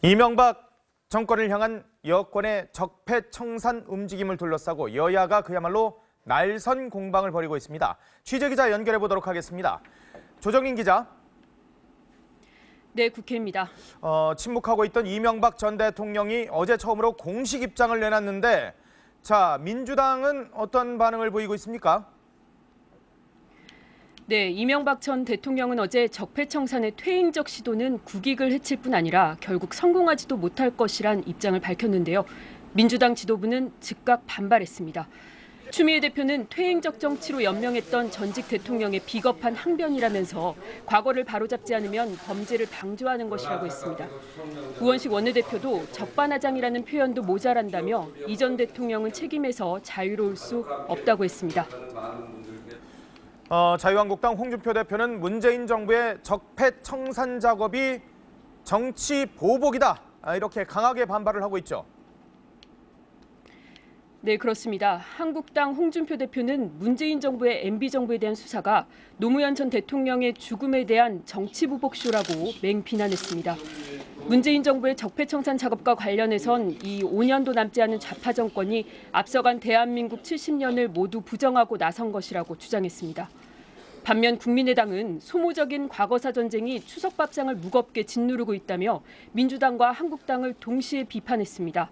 이명박 정권을 향한 여권의 적폐청산 움직임을 둘러싸고 여야가 그야말로 날선 공방을 벌이고 있습니다. 취재 기자 연결해 보도록 하겠습니다. 조정인 기자, 네, 국회입니다. 어, 침묵하고 있던 이명박 전 대통령이 어제 처음으로 공식 입장을 내놨는데, 자 민주당은 어떤 반응을 보이고 있습니까? 네, 이명박 전 대통령은 어제 적폐청산의 퇴행적 시도는 국익을 해칠 뿐 아니라 결국 성공하지도 못할 것이란 입장을 밝혔는데요. 민주당 지도부는 즉각 반발했습니다. 추미애 대표는 퇴행적 정치로 연명했던 전직 대통령의 비겁한 항변이라면서 과거를 바로잡지 않으면 범죄를 방조하는 것이라고 했습니다. 우원식 원내대표도 적반하장이라는 표현도 모자란다며 이 전 대통령은 책임에서 자유로울 수 없다고 했습니다. 어, 자유한국당 홍준표 대표는 문재인 정부의 적폐 청산 작업이 정치 보복이다 아, 이렇게 강하게 반발을 하고 있죠. 네, 그렇습니다. 한국당 홍준표 대표는 문재인 정부의 MB 정부에 대한 수사가 노무현 전 대통령의 죽음에 대한 정치 보복쇼라고 맹비난했습니다. 문재인 정부의 적폐청산 작업과 관련해선 이 5년도 남지 않은 좌파 정권이 앞서간 대한민국 70년을 모두 부정하고 나선 것이라고 주장했습니다. 반면 국민의당은 소모적인 과거사 전쟁이 추석 밥상을 무겁게 짓누르고 있다며 민주당과 한국당을 동시에 비판했습니다.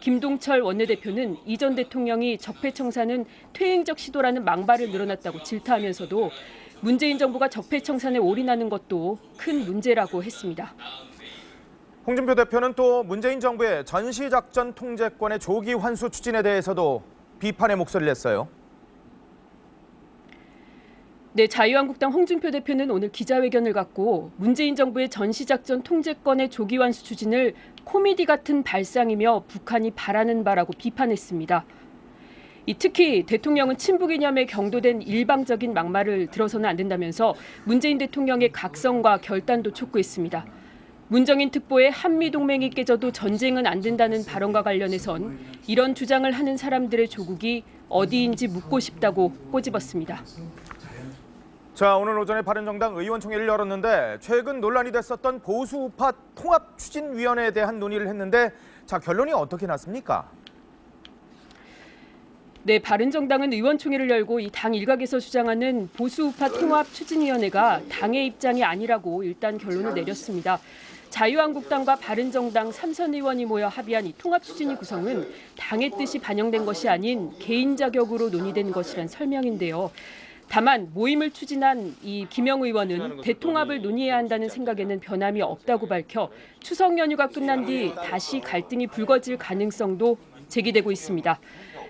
김동철 원내대표는 이 전 대통령이 적폐청산은 퇴행적 시도라는 망발을 늘어났다고 질타하면서도 문재인 정부가 적폐청산에 올인하는 것도 큰 문제라고 했습니다. 홍준표 대표는 또 문재인 정부의 전시작전 통제권의 조기 환수 추진에 대해서도 비판의 목소리를 냈어요. 네, 자유한국당 홍준표 대표는 오늘 기자회견을 갖고 문재인 정부의 전시작전 통제권의 조기 완수 추진을 코미디 같은 발상이며 북한이 바라는 바라고 비판했습니다. 이 특히 대통령은 친북 이념에 경도된 일방적인 막말을 들어서는 안 된다면서 문재인 대통령의 각성과 결단도 촉구했습니다. 문정인 특보의 한미 동맹이 깨져도 전쟁은 안 된다는 발언과 관련해선 이런 주장을 하는 사람들의 조국이 어디인지 묻고 싶다고 꼬집었습니다. 자 오늘 오전에 바른정당 의원총회를 열었는데 최근 논란이 됐었던 보수 우파 통합 추진 위원회에 대한 논의를 했는데 자 결론이 어떻게 났습니까? 네, 바른정당은 의원총회를 열고 이 당 일각에서 주장하는 보수우파 통합 추진위원회가 당의 입장이 아니라고 일단 결론을 내렸습니다. 자유한국당과 바른정당 삼선 의원이 모여 합의한 이 통합 추진위 구성은 당의 뜻이 반영된 것이 아닌 개인 자격으로 논의된 것이란 설명인데요. 다만 모임을 추진한 이 김영 의원은 대통합을 논의해야 한다는 생각에는 변함이 없다고 밝혀 추석 연휴가 끝난 뒤 다시 갈등이 불거질 가능성도 제기되고 있습니다.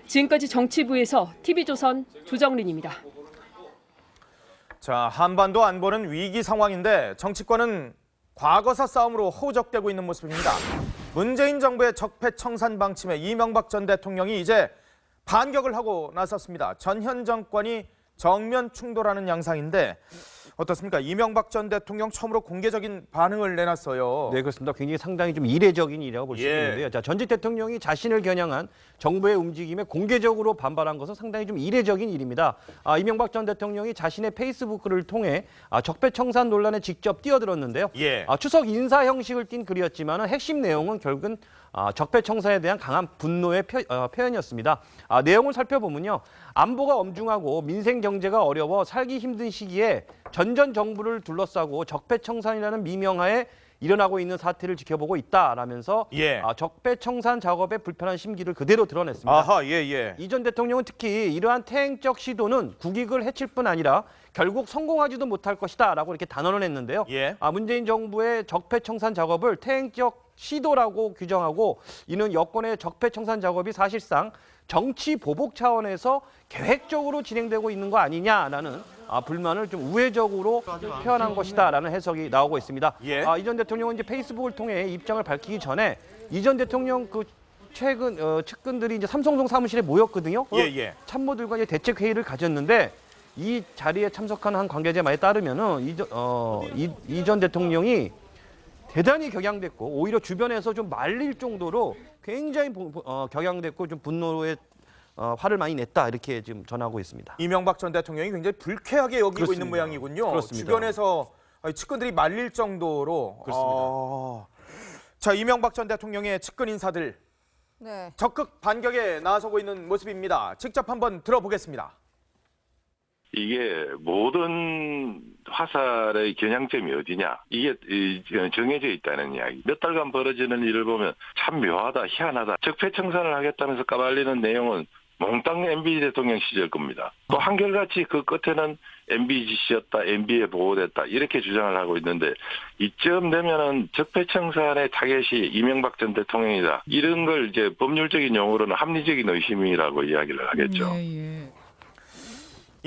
지금까지 정치부에서 TV조선 조정린입니다. 자 한반도 안보는 위기 상황인데 정치권은 과거사 싸움으로 허우적대고 있는 모습입니다. 문재인 정부의 적폐청산 방침에 이명박 전 대통령이 이제 반격을 하고 나섰습니다. 전현 정권이 정면 충돌하는 양상인데 어떻습니까? 이명박 전 대통령 처음으로 공개적인 반응을 내놨어요. 네, 그렇습니다. 굉장히 상당히 좀 이례적인 일이라고 볼 수 예. 있는데요. 자, 전직 대통령이 자신을 겨냥한 정부의 움직임에 공개적으로 반발한 것은 상당히 좀 이례적인 일입니다. 아, 이명박 전 대통령이 자신의 페이스북을 통해 아, 적폐청산 논란에 직접 뛰어들었는데요. 예. 아, 추석 인사 형식을 띈 글이었지만 핵심 내용은 결국은 아, 적폐청산에 대한 강한 분노의 표, 어, 표현이었습니다. 아, 내용을 살펴보면요. 안보가 엄중하고 민생 경제가 어려워 살기 힘든 시기에 전전 정부를 둘러싸고 적폐청산이라는 미명하에 일어나고 있는 사태를 지켜보고 있다라면서 예. 아, 적폐청산 작업에 불편한 심기를 그대로 드러냈습니다. 아하 예 예. 이전 대통령은 특히 이러한 퇴행적 시도는 국익을 해칠 뿐 아니라 결국 성공하지도 못할 것이다라고 이렇게 단언을 했는데요. 예. 아, 문재인 정부의 적폐청산 작업을 퇴행적 시도라고 규정하고 이는 여권의 적폐청산 작업이 사실상 정치 보복 차원에서 계획적으로 진행되고 있는 거 아니냐라는 아, 불만을 좀 우회적으로 표현한 것이다라는 해석이 나오고 있습니다. 예. 아, 이전 대통령은 이제 페이스북을 통해 입장을 밝히기 전에 이전 대통령 그 최근 어, 측근들이 이제 삼성동 사무실에 모였거든요. 그 예, 예. 참모들과 이제 대책 회의를 가졌는데 이 자리에 참석한 한 관계자 말에 따르면은 이전 어, 이전 대통령이 대단히 격양됐고 오히려 주변에서 좀 말릴 정도로 굉장히 어, 격양됐고 좀 분노에 어, 화를 많이 냈다 이렇게 지금 전하고 있습니다. 이명박 전 대통령이 굉장히 불쾌하게 여기고 그렇습니다. 있는 모양이군요. 그렇습니다. 주변에서 측근들이 말릴 정도로. 그렇습니다. 아, 자, 이명박 전 대통령의 측근 인사들 네. 적극 반격에 나서고 있는 모습입니다. 직접 한번 들어보겠습니다. 이게 모든 화살의 겨냥점이 어디냐? 이게 이, 정해져 있다는 이야기. 몇 달간 벌어지는 일을 보면 참 묘하다 희한하다. 적폐청산을 하겠다면서 까발리는 내용은 몽땅 MB 대통령 시절 겁니다. 또 한결같이 그 끝에는 MB 지시였다 MB에 보호됐다 이렇게 주장을 하고 있는데 이쯤 되면은 적폐청산의 타겟이 이명박 전 대통령이다. 이런 걸 이제 법률적인 용어로는 합리적인 의심이라고 이야기를 하겠죠. 예, 예.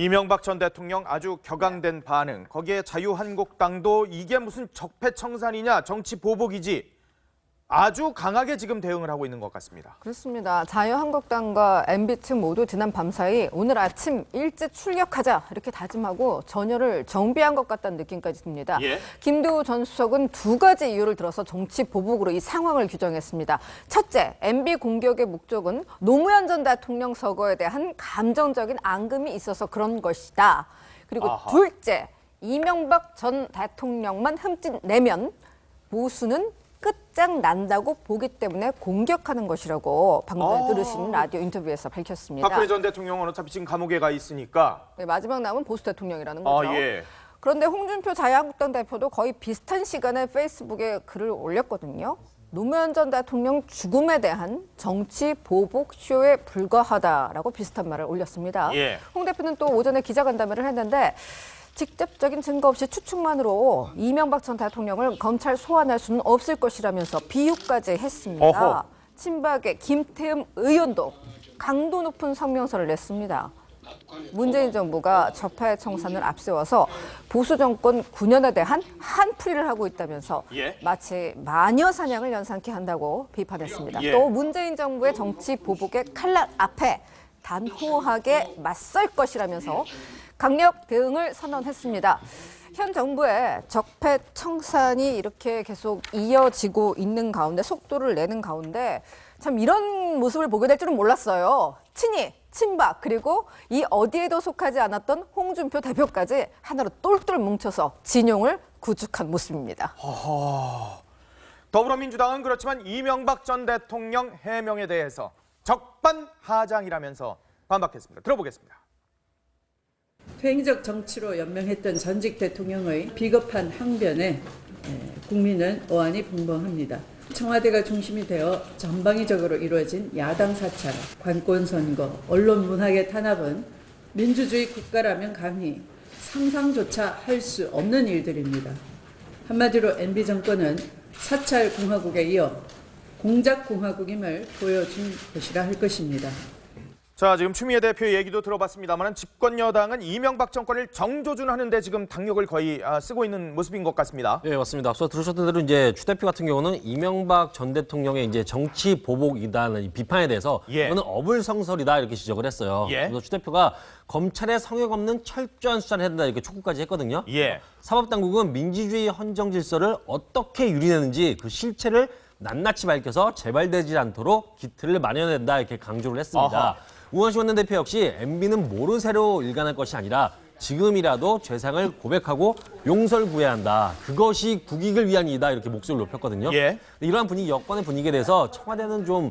이명박 전 대통령 아주 격앙된 반응. 거기에 자유한국당도 이게 무슨 적폐청산이냐 정치 보복이지 아주 강하게 지금 대응을 하고 있는 것 같습니다. 그렇습니다. 자유한국당과 MB 측 모두 지난 밤 사이 오늘 아침 일찍 출격하자 이렇게 다짐하고 전열을 정비한 것 같다는 느낌까지 듭니다. 예. 김두우 전 수석은 두 가지 이유를 들어서 정치 보복으로 이 상황을 규정했습니다. 첫째, MB 공격의 목적은 노무현 전 대통령 서거에 대한 감정적인 앙금이 있어서 그런 것이다. 그리고 아하. 둘째, 이명박 전 대통령만 흠집 내면 보수는 끝장 난다고 보기 때문에 공격하는 것이라고 방금 아. 들으신 라디오 인터뷰에서 밝혔습니다. 박근혜 전 대통령은 어차피 지금 감옥에 가 있으니까 네, 마지막 남은 보수 대통령이라는 아, 거죠. 예. 그런데 홍준표 자유한국당 대표도 거의 비슷한 시간에 페이스북에 글을 올렸거든요. 노무현 전 대통령 죽음에 대한 정치 보복 쇼에 불과하다라고 비슷한 말을 올렸습니다. 예. 홍 대표는 또 오전에 기자간담회를 했는데 직접적인 증거 없이 추측만으로 이명박 전 대통령을 검찰 소환할 수는 없을 것이라면서 비유까지 했습니다. 어허. 친박의 김태흠 의원도 강도 높은 성명서를 냈습니다. 문재인 정부가 적폐 청산을 앞세워서 보수 정권 9년에 대한 한풀이를 하고 있다면서 예. 마치 마녀 사냥을 연상케 한다고 비판했습니다. 예. 또 문재인 정부의 정치 보복의 칼날 앞에 단호하게 맞설 것이라면서 강력 대응을 선언했습니다. 현 정부의 적폐 청산이 이렇게 계속 이어지고 있는 가운데 속도를 내는 가운데 참 이런 모습을 보게 될 줄은 몰랐어요. 친이, 친박 그리고 이 어디에도 속하지 않았던 홍준표 대표까지 하나로 똘똘 뭉쳐서 진용을 구축한 모습입니다. 더불어민주당은 그렇지만 이명박 전 대통령 해명에 대해서 적반하장이라면서 반박했습니다. 들어보겠습니다. 퇴행적 정치로 연명했던 전직 대통령의 비겁한 항변에 에, 국민은 어안이 벙벙합니다. 청와대가 중심이 되어 전방위적으로 이루어진 야당 사찰, 관권 선거, 언론 문학의 탄압은 민주주의 국가라면 감히 상상조차 할 수 없는 일들입니다. 한마디로 MB 정권은 사찰 공화국에 이어 공작 공화국임을 보여준 것이라 할 것입니다. 자, 지금 추미애 대표의 얘기도 들어봤습니다만 집권 여당은 이명박 정권을 정조준하는데 지금 당력을 거의 아, 쓰고 있는 모습인 것 같습니다. 네, 맞습니다. 앞서 들으셨던 대로 이제 추 대표 같은 경우는 이명박 전 대통령의 이제 정치 보복이다는 이 비판에 대해서 예. 이거는 어불성설이다 이렇게 지적을 했어요. 예. 그래서 추 대표가 검찰의 성역 없는 철저한 수사를 해야 된다 이렇게 촉구까지 했거든요. 예. 사법당국은 민주주의 헌정 질서를 어떻게 유린했는지 그 실체를 낱낱이 밝혀서 재발되지 않도록 기틀을 마련해야 된다 이렇게 강조를 했습니다. 아하. 우원식 원내대표 역시 MB는 모른 새로 일관할 것이 아니라 지금이라도 죄상을 고백하고 용서를 구해야 한다. 그것이 국익을 위한 일이다 이렇게 목소리를 높였거든요. 예. 이러한 분위기, 여권의 분위기에 대해서 청와대는 좀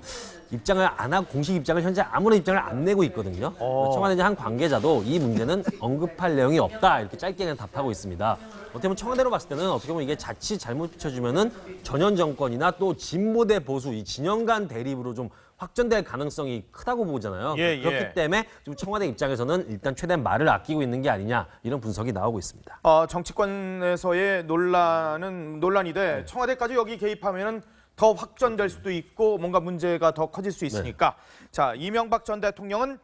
입장을 안 하고 공식 입장을 현재 아무런 입장을 안 내고 있거든요. 어. 청와대 이제 한 관계자도 이 문제는 언급할 내용이 없다 이렇게 짧게 그냥 답하고 있습니다. 어떻게 보면 청와대로 봤을 때는 어떻게 보면 이게 자칫 잘못 비춰지면은 전현 정권이나 또 진보 대 보수 이 진영 간 대립으로 좀 확전될 가능성이 크다고 보잖아요. 예, 그렇기 예. 때문에 지금 청와대 입장에서는 일단 최대한 말을 아끼고 있는 게 아니냐 이런 분석이 나오고 있습니다. 어, 정치권에서의 논란은 논란이 돼 청와대까지 여기 개입하면은 더 확전될 수도 있고 뭔가 문제가 더 커질 수 있으니까 자 이명박 전 대통령은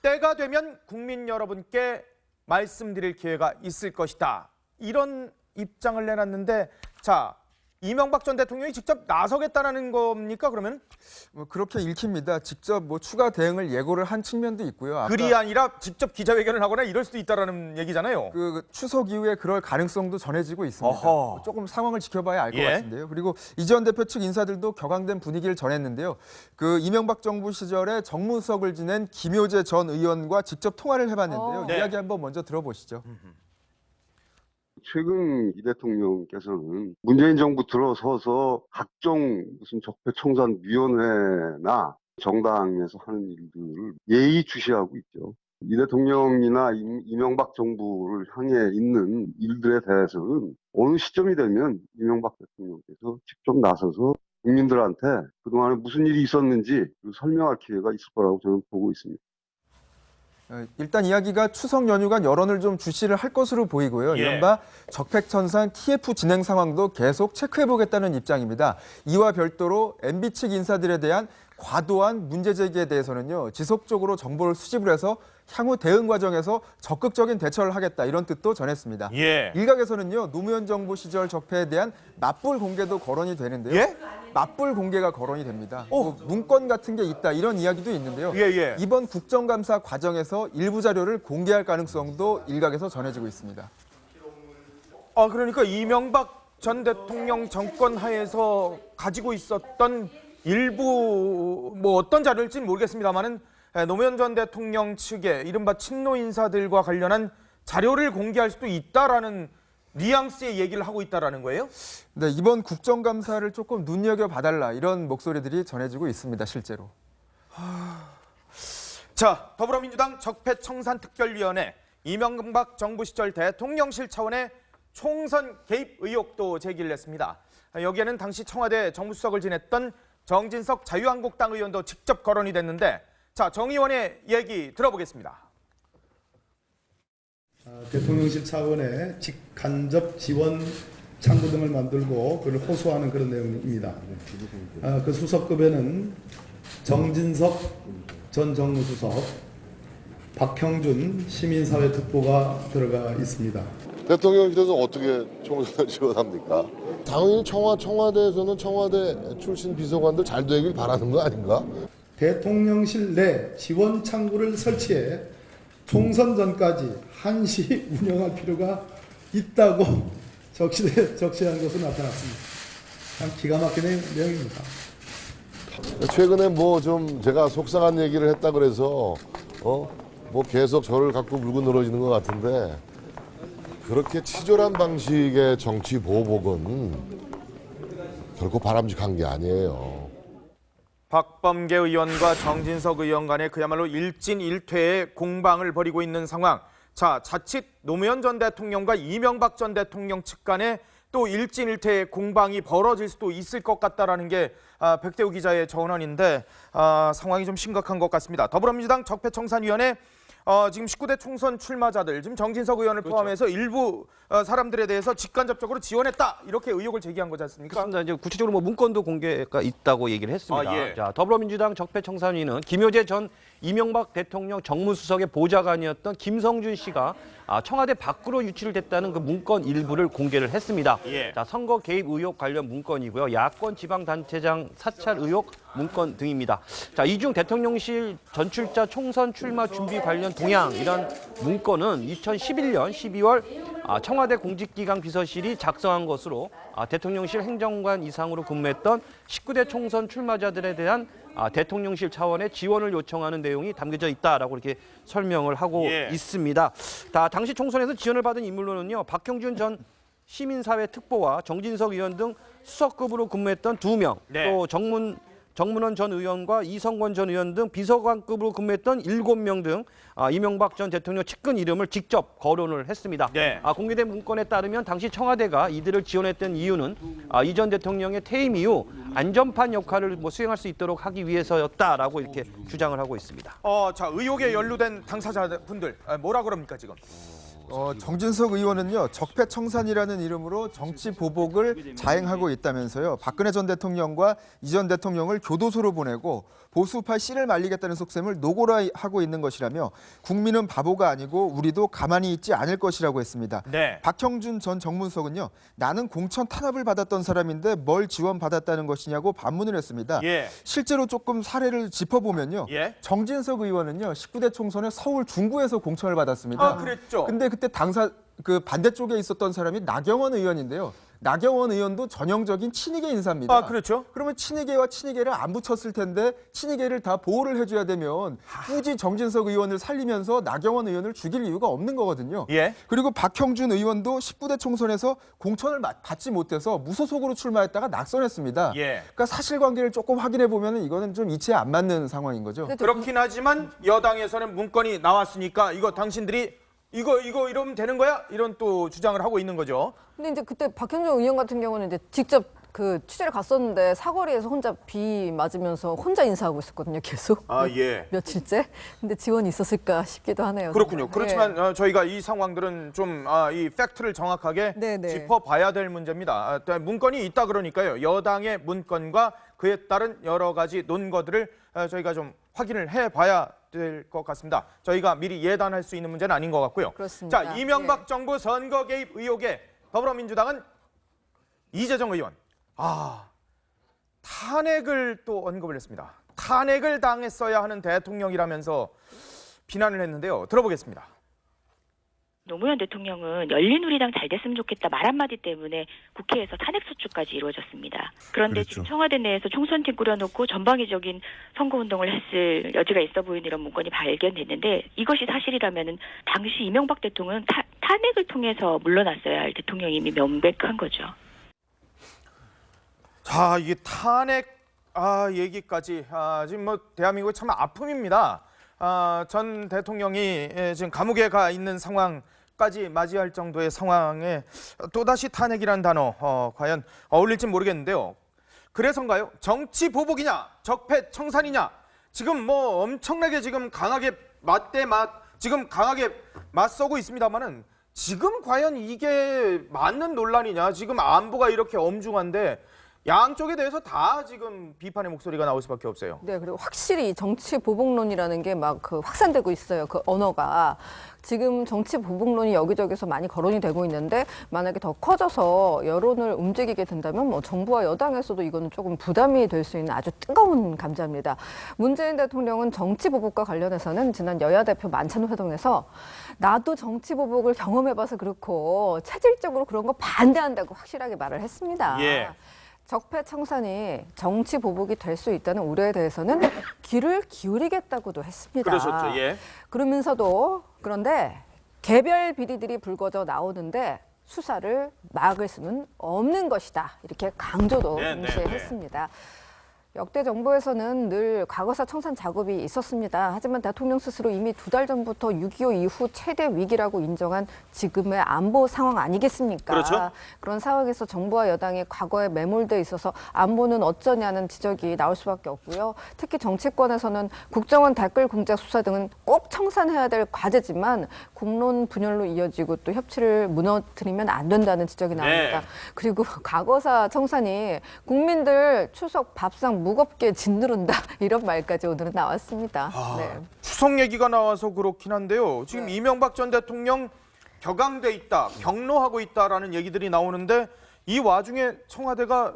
때가 되면 국민 여러분께 말씀드릴 기회가 있을 것이다 이런 입장을 내놨는데 자 이명박 전 대통령이 직접 나서겠다라는 겁니까 그러면 뭐 그렇게 읽힙니다. 직접 뭐 추가 대응을 예고를 한 측면도 있고요. 아까 글이 아니라 직접 기자회견을 하거나 이럴 수도 있다라는 얘기잖아요. 그 추석 이후에 그럴 가능성도 전해지고 있습니다. 어허. 조금 상황을 지켜봐야 알 것 예. 같은데요. 그리고 이전 대표 측 인사들도 격앙된 분위기를 전했는데요. 그 이명박 정부 시절에 정무석을 지낸 김효재 전 의원과 직접 통화를 해봤는데요. 어. 네. 이야기 한번 먼저 들어보시죠. 최근 이 대통령께서는 문재인 정부 들어서서 각종 무슨 적폐청산위원회나 정당에서 하는 일들을 예의주시하고 있죠. 이 대통령이나 임- 이명박 정부를 향해 있는 일들에 대해서는 어느 시점이 되면 이명박 대통령께서 직접 나서서 국민들한테 그동안에 무슨 일이 있었는지 설명할 기회가 있을 거라고 저는 보고 있습니다. 어, 일단 이야기가 추석 연휴간 여론을 좀 주시를 할 것으로 보이고요. 예. 이른바 적폐청산 TF 진행 상황도 계속 체크해보겠다는 입장입니다. 이와 별도로 MB 측 인사들에 대한 과도한 문제 제기에 대해서는요. 지속적으로 정보를 수집을 해서 향후 대응 과정에서 적극적인 대처를 하겠다 이런 뜻도 전했습니다. 예. 일각에서는요 노무현 정부 시절 적폐에 대한 맞불 공개도 거론이 되는데요. 예? 맞불 공개가 거론이 됩니다. 오. 뭐 문건 같은 게 있다 이런 이야기도 있는데요. 예, 예. 이번 국정감사 과정에서 일부 자료를 공개할 가능성도 일각에서 전해지고 있습니다. 아 그러니까 이명박 전 대통령 정권 하에서 가지고 있었던 일부 뭐 어떤 자료일지는 모르겠습니다만은 노무현 전 대통령 측의 이른바 친노 인사들과 관련한 자료를 공개할 수도 있다라는 뉘앙스의 얘기를 하고 있다라는 거예요? 네, 이번 국정감사를 조금 눈여겨 봐달라 이런 목소리들이 전해지고 있습니다. 실제로. 자, 더불어민주당 적폐청산특별위원회 이명박 정부 시절 대통령실 차원의 총선 개입 의혹도 제기를 했습니다. 여기에는 당시 청와대 정무수석을 지냈던 정진석 자유한국당 의원도 직접 거론이 됐는데 자, 정 의원의 얘기 들어보겠습니다. 아, 대통령실 차원의 직간접 지원 창구 등을 만들고 그를 호소하는 그런 내용입니다. 아, 그 수석급에는 정진석 전 정무수석, 박형준 시민사회 특보가 들어가 있습니다. 대통령실에서 어떻게 총선을 지원합니까? 당연히 청와, 청와대에서는 청와대 출신 비서관들 잘 되길 바라는 거 아닌가? 대통령실 내 지원 창구를 설치해 총선 전까지 한시 운영할 필요가 있다고 적시돼, 적시한 것으로 나타났습니다. 참 기가 막히는 내용입니다. 최근에 뭐 좀 제가 속상한 얘기를 했다 그래서 어 뭐 계속 저를 갖고 물고 늘어지는 것 같은데 그렇게 치졸한 방식의 정치 보복은 결코 바람직한 게 아니에요. 박범계 의원과 정진석 의원 간의 그야말로 일진일퇴의 공방을 벌이고 있는 상황. 자, 자칫 노무현 전 대통령과 이명박 전 대통령 측 간에 또 일진일퇴의 공방이 벌어질 수도 있을 것 같다라는 게 아, 백대우 기자의 전언인데 아, 상황이 좀 심각한 것 같습니다. 더불어민주당 적폐청산위원회 어, 지금 19대 총선 출마자들 지금 정진석 의원을 포함해서 일부 어, 사람들에 대해서 직간접적으로 지원했다 이렇게 의혹을 제기한 거지 않습니까? 그렇습니다. 이제 구체적으로 뭐 문건도 공개가 있다고 얘기를 했습니다. 아, 예. 자, 더불어민주당 적폐청산위는 김효재 전 이명박 대통령 정무수석의 보좌관이었던 김성준 씨가 아, 청와대 밖으로 유출됐다는 그 문건 일부를 공개를 했습니다. 예. 자, 선거 개입 의혹 관련 문건이고요. 야권 지방단체장 사찰 의혹 문건 등입니다. 자, 이중 대통령실 전출자 총선 출마 준비 관련 동향 이런 문건은 2011년 12월 아, 청와대 공직기강 비서실이 작성한 것으로 아, 대통령실 행정관 이상으로 근무했던 19대 총선 출마자들에 대한 아, 대통령실 차원의 지원을 요청하는 내용이 담겨져 있다라고 이렇게 설명을 하고 예. 있습니다. 다 당시 총선에서 지원을 받은 인물로는요 박형준 전 시민사회 특보와 정진석 의원 등 수석급으로 근무했던 두 명, 네. 또 정문 정문원 전 의원과 이성권 전 의원 등 비서관급으로 근무했던 일곱 명등 아, 이명박 전 대통령 측근 이름을 직접 거론을 했습니다. 네. 아, 공개된 문건에 따르면 당시 청와대가 이들을 지원했던 이유는 아, 이전 대통령의 퇴임 이후 안전판 역할을 뭐 수행할 수 있도록 하기 위해서였다라고 이렇게 주장을 하고 있습니다. 어, 자 의혹에 연루된 당사자분들 아, 뭐라 그럽니까 지금? 어, 정진석 의원은요 적폐 청산이라는 이름으로 정치 보복을 자행하고 있다면서요 박근혜 전 대통령과 이 전 대통령을 교도소로 보내고 보수파 씨를 말리겠다는 속셈을 노고라 하고 있는 것이라며 국민은 바보가 아니고 우리도 가만히 있지 않을 것이라고 했습니다. 네. 박형준 전 정무수석은요 나는 공천 탄압을 받았던 사람인데 뭘 지원 받았다는 것이냐고 반문을 했습니다. 예. 실제로 조금 사례를 짚어보면요 예. 정진석 의원은요 19대 총선에 서울 중구에서 공천을 받았습니다. 아, 그랬죠. 근데 그때 당사 그 반대쪽에 있었던 사람이 나경원 의원인데요. 나경원 의원도 전형적인 친이계 인사입니다. 아, 그렇죠. 그러면 친이계와 친이계를 안 붙였을 텐데 친이계를 다 보호를 해줘야 되면 굳이 정진석 의원을 살리면서 나경원 의원을 죽일 이유가 없는 거거든요. 예. 그리고 박형준 의원도 19대 총선에서 공천을 마- 받지 못해서 무소속으로 출마했다가 낙선했습니다. 예. 그러니까 사실관계를 조금 확인해 보면 이거는 좀 이치에 안 맞는 상황인 거죠. 그렇긴 하지만 여당에서는 문건이 나왔으니까 이거 당신들이 이거 이거 이러면 되는 거야? 이런 또 주장을 하고 있는 거죠. 근데 이제 그때 박현정 의원 같은 경우는 이제 직접 그 취재를 갔었는데 사거리에서 혼자 비 맞으면서 혼자 인사하고 있었거든요, 계속. 아 예. 며칠째. 근데 지원이 있었을까 싶기도 하네요. 그렇군요. 정말. 그렇지만 어, 저희가 이 상황들은 좀이 팩트를 정확하게 네, 네. 짚어봐야 될 문제입니다. 아, 또 문건이 있다 그러니까요. 여당의 문건과 그에 따른 여러 가지 논거들을 어, 저희가 좀 확인을 해봐야 될 것 같습니다. 저희가 미리 예단할 수 있는 문제는 아닌 것 같고요. 그렇습니다. 자, 이명박 예. 정부 선거 개입 의혹에 더불어민주당은 이재정 의원 아 탄핵을 또 언급을 했습니다. 탄핵을 당했어야 하는 대통령이라면서 비난을 했는데요. 들어보겠습니다. 노무현 대통령은 열린우리당 잘 됐으면 좋겠다 말 한마디 때문에 국회에서 탄핵 소추까지 이루어졌습니다. 그런데 지금 청와대 내에서 총선팀 꾸려놓고 전방위적인 선거운동을 했을 여지가 있어 보이는 이런 문건이 발견됐는데 이것이 사실이라면 당시 이명박 대통령은 타- 탄핵을 통해서 물러났어야 할 대통령이 이미 명백한 거죠. 자, 이게 탄핵 아, 얘기까지 아, 지금 뭐 대한민국의 참 아픔입니다. 아, 전 대통령이 예, 지금 감옥에 가 있는 상황까지 맞이할 정도의 상황에 또 다시 탄핵이란 단어 어, 과연 어울릴지 모르겠는데요. 그래서인가요? 정치 보복이냐, 적폐 청산이냐? 지금 뭐 엄청나게 지금 강하게 맞대 맞 지금 강하게 맞서고 있습니다만은 지금 과연 이게 맞는 논란이냐? 지금 안보가 이렇게 엄중한데 양쪽에 대해서 다 지금 비판의 목소리가 나올 수밖에 없어요. 네, 그리고 확실히 정치 보복론이라는 게 막 그 확산되고 있어요. 그 언어가 지금 정치 보복론이 여기저기서 많이 거론이 되고 있는데 만약에 더 커져서 여론을 움직이게 된다면 뭐 정부와 여당에서도 이거는 조금 부담이 될 수 있는 아주 뜨거운 감자입니다. 문재인 대통령은 정치 보복과 관련해서는 지난 여야 대표 만찬 회동에서 나도 정치 보복을 경험해봐서 그렇고 체질적으로 그런 거 반대한다고 확실하게 말을 했습니다. 예. 적폐 청산이 정치 보복이 될 수 있다는 우려에 대해서는 귀를 기울이겠다고도 했습니다. 그러셨죠. 예. 그러면서도 그런데 개별 비리들이 불거져 나오는데 수사를 막을 수는 없는 것이다. 이렇게 강조도 네, 네, 동시에 네. 했습니다. 역대 정부에서는 늘 과거사 청산 작업이 있었습니다. 하지만 대통령 스스로 이미 두 달 전부터 6.25 이후 최대 위기라고 인정한 지금의 안보 상황 아니겠습니까? 그렇죠. 그런 상황에서 정부와 여당이 과거에 매몰돼 있어서 안보는 어쩌냐는 지적이 나올 수밖에 없고요. 특히 정치권에서는 국정원 댓글 공작 수사 등은 꼭 청산해야 될 과제지만 국론 분열로 이어지고 또 협치를 무너뜨리면 안 된다는 지적이 나옵니다. 네. 그리고 과거사 청산이 국민들 추석 밥상 무겁게 짓누른다 이런 말까지 오늘은 나왔습니다. 네. 추석 얘기가 나와서 그렇긴 한데요. 지금 이명박 전 대통령 격앙돼 있다, 경로하고 있다라는 얘기들이 나오는데 이 와중에 청와대가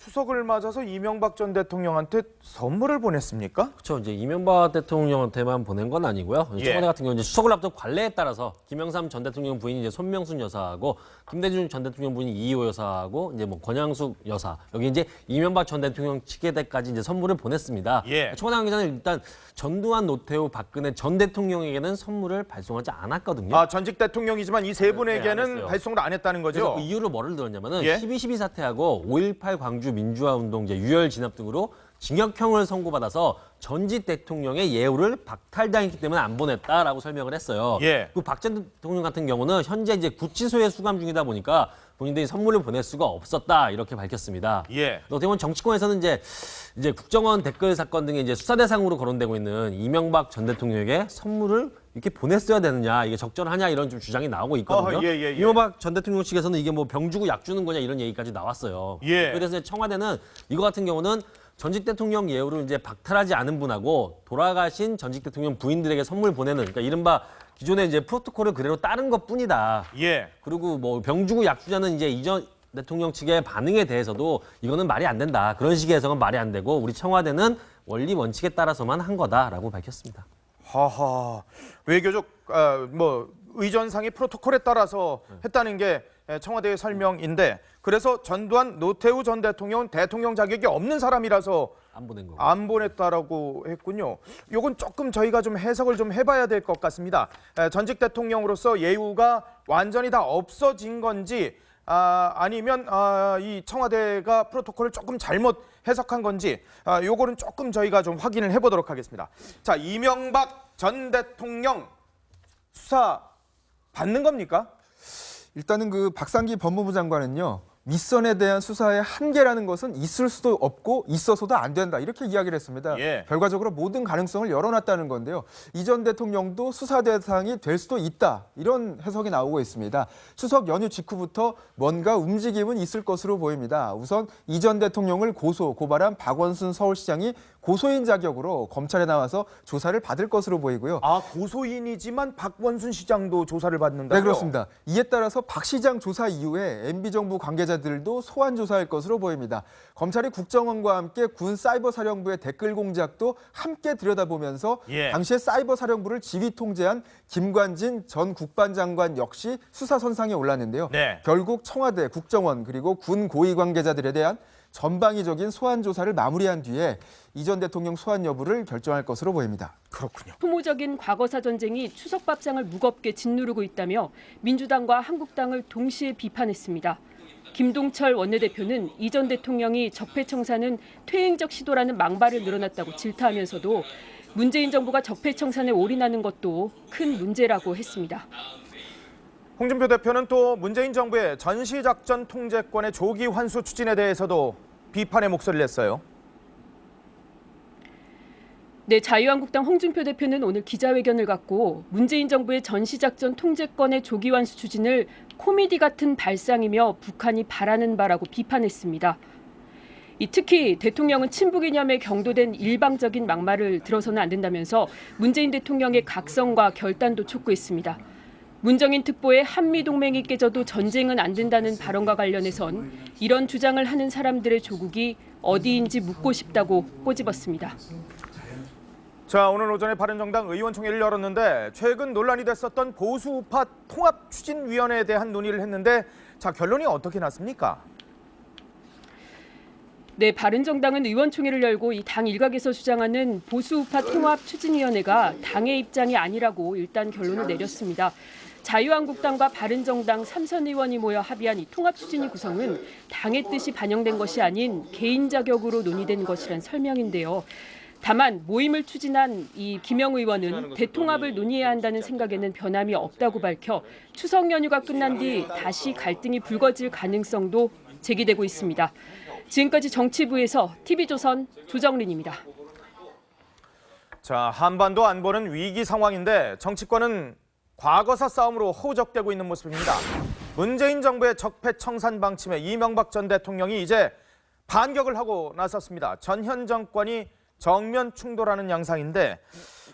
추석을 맞아서 이명박 전 대통령한테 선물을 보냈습니까? 그렇죠. 이제 이명박 대통령한테만 보낸 건 아니고요. 예. 청와대 같은 경우는 이제 추석을 앞둔 관례에 따라서 김영삼 전 대통령 부인이 이제 손명순 여사하고 김대중 전 대통령 부인이 이호 여사하고 이제 뭐 권양숙 여사 여기 이제 이명박 전 대통령 측에까지 이제 선물을 보냈습니다. 예. 청와대 관계자는 일단 전두환, 노태우, 박근혜 전 대통령에게는 선물을 발송하지 않았거든요. 아 전직 대통령이지만 이세 네, 분에게는 안 했어요. 발송을 안 했다는 그래서 거죠. 그 이유를 뭐를 들었냐면은 예? 12.12 사태하고 5.18 광주 민주화 운동 이제 유혈 진압 등으로 징역형을 선고받아서 전직 대통령의 예우를 박탈당했기 때문에 안 보냈다라고 설명을 했어요. 예. 그 박 전 대통령 같은 경우는 현재 이제 구치소에 수감 중이다 보니까 본인들이 선물을 보낼 수가 없었다 이렇게 밝혔습니다. 예. 어떻게 보면 정치권에서는 이제 이제 국정원 댓글 사건 등의 이제 수사 대상으로 거론되고 있는 이명박 전 대통령에게 선물을 이렇게 보냈어야 되느냐 이게 적절하냐 이런 좀 주장이 나오고 있거든요. 어허, 예, 예, 예. 이명박 전 대통령 측에서는 이게 뭐 병 주고 약 주는 거냐 이런 얘기까지 나왔어요. 예. 그래서 청와대는 이거 같은 경우는 전직 대통령 예우를 이제 박탈하지 않은 분하고 돌아가신 전직 대통령 부인들에게 선물 보내는 그러니까 이른바 기존의 이제 프로토콜을 그대로 따른 것 뿐이다. 예. 그리고 뭐 병주고 약주자는 이제 이전 대통령 측의 반응에 대해서도 이거는 말이 안 된다. 그런 식의 해석은 말이 안 되고 우리 청와대는 원리 원칙에 따라서만 한 거다라고 밝혔습니다. 하하 외교적 아, 뭐 의전상의 프로토콜에 따라서 했다는 게 청와대의 설명인데 그래서 전두환 노태우 전 대통령은 대통령 자격이 없는 사람이라서 안 보낸 거고. 안 보냈다라고 했군요. 요건 조금 저희가 좀 해석을 좀 해봐야 될 것 같습니다. 에, 전직 대통령으로서 예우가 완전히 다 없어진 건지 아, 아니면 아, 이 청와대가 프로토콜을 조금 잘못 해석한 건지 아, 요거는 조금 저희가 좀 확인을 해보도록 하겠습니다. 자 이명박 전 대통령 수사 받는 겁니까? 일단은 그 박상기 법무부 장관은요. 윗선에 대한 수사의 한계라는 것은 있을 수도 없고 있어서도 안 된다 이렇게 이야기를 했습니다. 예. 결과적으로 모든 가능성을 열어놨다는 건데요. 이전 대통령도 수사 대상이 될 수도 있다 이런 해석이 나오고 있습니다. 추석 연휴 직후부터 뭔가 움직임은 있을 것으로 보입니다. 우선 이전 대통령을 고소 고발한 박원순 서울시장이 고소인 자격으로 검찰에 나와서 조사를 받을 것으로 보이고요. 아 고소인이지만 박원순 시장도 조사를 받는다고요? 네, 그렇습니다. 이에 따라서 박 시장 조사 이후에 MB 정부 관계자들도 소환 조사할 것으로 보입니다. 검찰이 국정원과 함께 군 사이버 사령부의 댓글 공작도 함께 들여다보면서 예. 당시에 사이버 사령부를 지휘 통제한 김관진 전 국방장관 역시 수사 선상에 올랐는데요. 네. 결국 청와대, 국정원 그리고 군 고위 관계자들에 대한 전방위적인 소환 조사를 마무리한 뒤에 이 전 대통령 소환 여부를 결정할 것으로 보입니다. 그렇군요. 소모적인 과거사 전쟁이 추석 밥상을 무겁게 짓누르고 있다며 민주당과 한국당을 동시에 비판했습니다. 김동철 원내대표는 이 전 대통령이 적폐 청산은 퇴행적 시도라는 망발을 늘어났다고 질타하면서도 문재인 정부가 적폐 청산에 올인하는 것도 큰 문제라고 했습니다. 홍준표 대표는 또 문재인 정부의 전시작전 통제권의 조기 환수 추진에 대해서도 비판의 목소리를 냈어요. 네, 자유한국당 홍준표 대표는 오늘 기자회견을 갖고 문재인 정부의 전시작전 통제권의 조기 완수 추진을 코미디 같은 발상이며 북한이 바라는 바라고 비판했습니다. 이 특히 대통령은 친북 이념에 경도된 일방적인 막말을 들어서는 안 된다면서 문재인 대통령의 각성과 결단도 촉구했습니다. 문정인 특보의 한미 동맹이 깨져도 전쟁은 안 된다는 발언과 관련해선 이런 주장을 하는 사람들의 조국이 어디인지 묻고 싶다고 꼬집었습니다. 자, 오늘 오전에 바른정당 의원총회를 열었는데 최근 논란이 됐었던 보수 우파 통합 추진 위원회에 대한 논의를 했는데 자, 결론이 어떻게 났습니까? 네, 바른정당은 의원총회를 열고 이 당 일각에서 주장하는 보수우파 통합 추진위원회가 당의 입장이 아니라고 일단 결론을 내렸습니다. 자유한국당과 바른정당 삼선 의원이 모여 합의한 이 통합추진위 구성은 당의 뜻이 반영된 것이 아닌 개인 자격으로 논의된 것이란 설명인데요. 다만 모임을 추진한 이 김영 의원은 대통합을 논의해야 한다는 생각에는 변함이 없다고 밝혀 추석 연휴가 끝난 뒤 다시 갈등이 불거질 가능성도 제기되고 있습니다. 지금까지 정치부에서 TV조선 조정린입니다. 자, 한반도 안보는 위기 상황인데 정치권은 과거사 싸움으로 호적되고 있는 모습입니다. 문재인 정부의 적폐 청산 방침에 이명박 전 대통령이 이제 반격을 하고 나섰습니다. 전현 정권이 정면 충돌하는 양상인데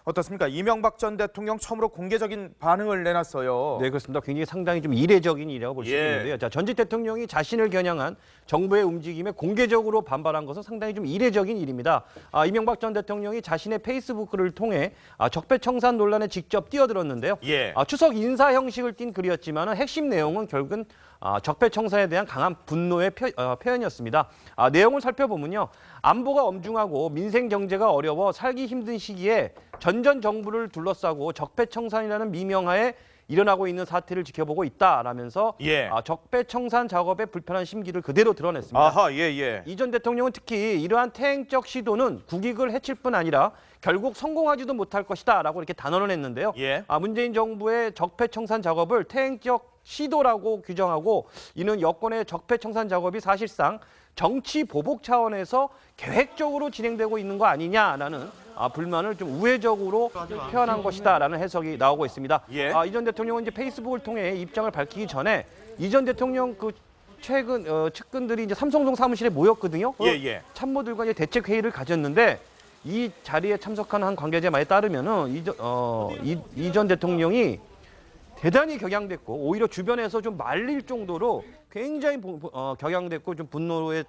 어떻습니까? 이명박 전 대통령 처음으로 공개적인 반응을 내놨어요. 네, 그렇습니다. 굉장히 상당히 좀 이례적인 일이라고 볼 수 예. 있는데요. 자, 전직 대통령이 자신을 겨냥한 정부의 움직임에 공개적으로 반발한 것은 상당히 좀 이례적인 일입니다. 아, 이명박 전 대통령이 자신의 페이스북을 통해 아, 적폐청산 논란에 직접 뛰어들었는데요. 예. 아, 추석 인사 형식을 띈 글이었지만 핵심 내용은 결국은 아, 적폐 청산에 대한 강한 분노의 표, 어, 표현이었습니다. 아, 내용을 살펴보면요. 안보가 엄중하고 민생 경제가 어려워 살기 힘든 시기에 전전 정부를 둘러싸고 적폐 청산이라는 미명하에 일어나고 있는 사태를 지켜보고 있다라면서 예. 아, 적폐 청산 작업에 불편한 심기를 그대로 드러냈습니다. 아하, 예, 예. 이전 대통령은 특히 이러한 퇴행적 시도는 국익을 해칠 뿐 아니라 결국 성공하지도 못할 것이다라고 이렇게 단언을 했는데요. 예. 아, 문재인 정부의 적폐 청산 작업을 퇴행적 시도라고 규정하고 이는 여권의 적폐 청산 작업이 사실상 정치 보복 차원에서 계획적으로 진행되고 있는 거 아니냐라는 아, 불만을 좀 우회적으로 표현한 것이다라는 해석이 나오고 있습니다. 예. 아, 이전 대통령은 이제 페이스북을 통해 입장을 밝히기 전에 이전 대통령 그 최근 어, 측근들이 이제 삼성동 사무실에 모였거든요. 어, 예, 예. 참모들과 이제 대책 회의를 가졌는데 이 자리에 참석한 한 관계자 말에 따르면은 이전 어, 이전 대통령이 대단히 격양됐고 오히려 주변에서 좀 말릴 정도로 굉장히 어, 격양됐고 좀 분노에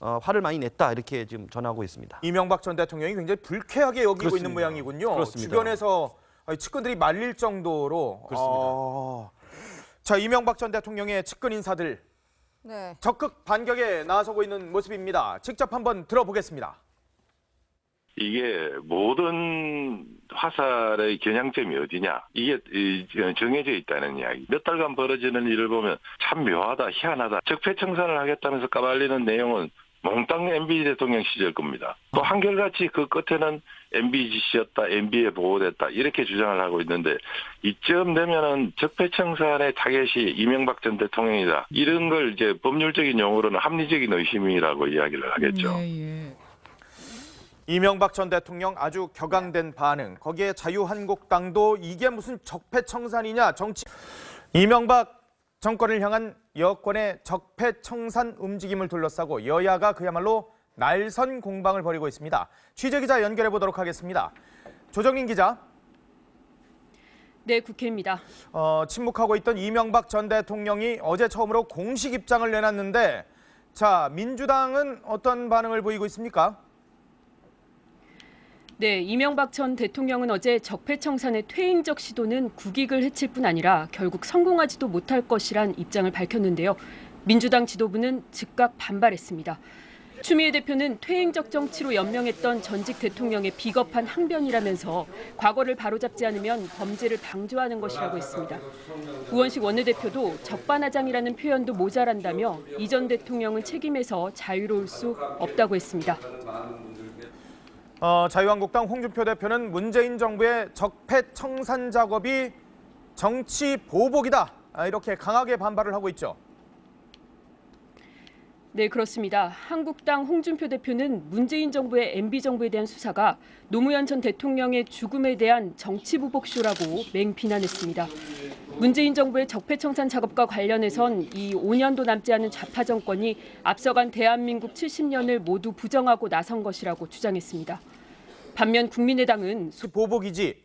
어, 화를 많이 냈다 이렇게 지금 전하고 있습니다. 이명박 전 대통령이 굉장히 불쾌하게 여기고 그렇습니다. 있는 모양이군요. 그렇습니다. 주변에서 측근들이 말릴 정도로. 그렇습니다. 아, 자, 이명박 전 대통령의 측근 인사들 네. 적극 반격에 나서고 있는 모습입니다. 직접 한번 들어보겠습니다. 이게 모든 화살의 겨냥점이 어디냐? 이게 이, 정해져 있다는 이야기. 몇 달간 벌어지는 일을 보면 참 묘하다 희한하다. 적폐청산을 하겠다면서 까발리는 내용은 몽땅 MB 대통령 시절 겁니다. 또 한결같이 그 끝에는 MB 지시였다 MB에 보호됐다 이렇게 주장을 하고 있는데 이쯤 되면은 적폐청산의 타겟이 이명박 전 대통령이다. 이런 걸 이제 법률적인 용어로는 합리적인 의심이라고 이야기를 하겠죠. 이명박 전 대통령 아주 격앙된 반응. 거기에 자유한국당도 이게 무슨 적폐청산이냐 정치. 이명박 정권을 향한 여권의 적폐청산 움직임을 둘러싸고 여야가 그야말로 날선 공방을 벌이고 있습니다. 취재 기자 연결해 보도록 하겠습니다. 조정민 기자, 네, 국회입니다. 어, 침묵하고 있던 이명박 전 대통령이 어제 처음으로 공식 입장을 내놨는데, 자 민주당은 어떤 반응을 보이고 있습니까? 네, 이명박 전 대통령은 어제 적폐청산의 퇴행적 시도는 국익을 해칠 뿐 아니라 결국 성공하지도 못할 것이란 입장을 밝혔는데요. 민주당 지도부는 즉각 반발했습니다. 추미애 대표는 퇴행적 정치로 연명했던 전직 대통령의 비겁한 항변이라면서 과거를 바로잡지 않으면 범죄를 방조하는 것이라고 했습니다. 우원식 원내대표도 적반하장이라는 표현도 모자란다며 이 전 대통령은 책임에서 자유로울 수 없다고 했습니다. 어, 자유한국당 홍준표 대표는 문재인 정부의 적폐 청산 작업이 정치 보복이다 아, 이렇게 강하게 반발을 하고 있죠. 네, 그렇습니다. 한국당 홍준표 대표는 문재인 정부의 MB 정부에 대한 수사가 노무현 전 대통령의 죽음에 대한 정치 보복쇼라고 맹비난했습니다. 문재인 정부의 적폐청산 작업과 관련해선 이 5년도 남지 않은 좌파 정권이 앞서간 대한민국 70년을 모두 부정하고 나선 것이라고 주장했습니다. 반면 국민의당은 수 보복이지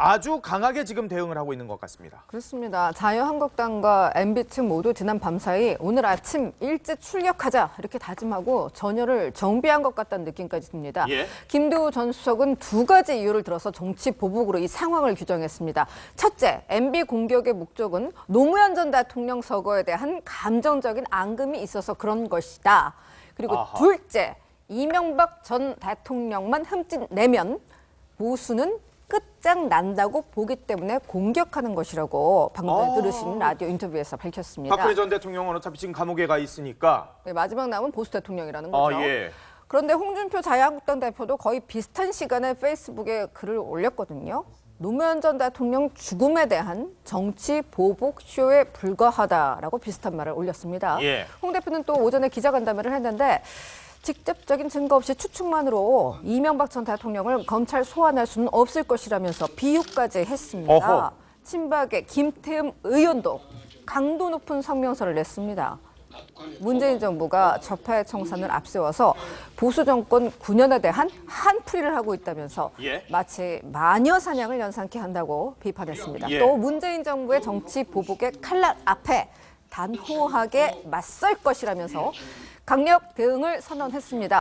아주 강하게 지금 대응을 하고 있는 것 같습니다. 그렇습니다. 자유한국당과 MB 측 모두 지난 밤사이 오늘 아침 일찍 출격하자 이렇게 다짐하고 전열을 정비한 것 같다는 느낌까지 듭니다. 예. 김두우 전 수석은 두 가지 이유를 들어서 정치 보복으로 이 상황을 규정했습니다. 첫째, MB 공격의 목적은 노무현 전 대통령 서거에 대한 감정적인 앙금이 있어서 그런 것이다. 그리고 아하. 둘째, 이명박 전 대통령만 흠집 내면 보수는 끝장 난다고 보기 때문에 공격하는 것이라고 방금 아. 들으신 라디오 인터뷰에서 밝혔습니다. 박근혜 전 대통령은 어차피 지금 감옥에 가 있으니까. 네, 마지막 남은 보수 대통령이라는 아 거죠. 예. 그런데 홍준표 자유한국당 대표도 거의 비슷한 시간에 페이스북에 글을 올렸거든요. 노무현 전 대통령 죽음에 대한 정치 보복 쇼에 불과하다라고 비슷한 말을 올렸습니다. 예. 홍 대표는 또 오전에 기자간담회를 했는데 직접적인 증거 없이 추측만으로 이명박 전 대통령을 검찰 소환할 수는 없을 것이라면서 비유까지 했습니다. 어허. 친박의 김태흠 의원도 강도 높은 성명서를 냈습니다. 문재인 정부가 적폐 청산을 앞세워서 보수 정권 9년에 대한 한풀이를 하고 있다면서 예. 마치 마녀 사냥을 연상케 한다고 비판했습니다. 예. 또 문재인 정부의 정치 보복의 칼날 앞에 단호하게 맞설 것이라면서 강력 대응을 선언했습니다.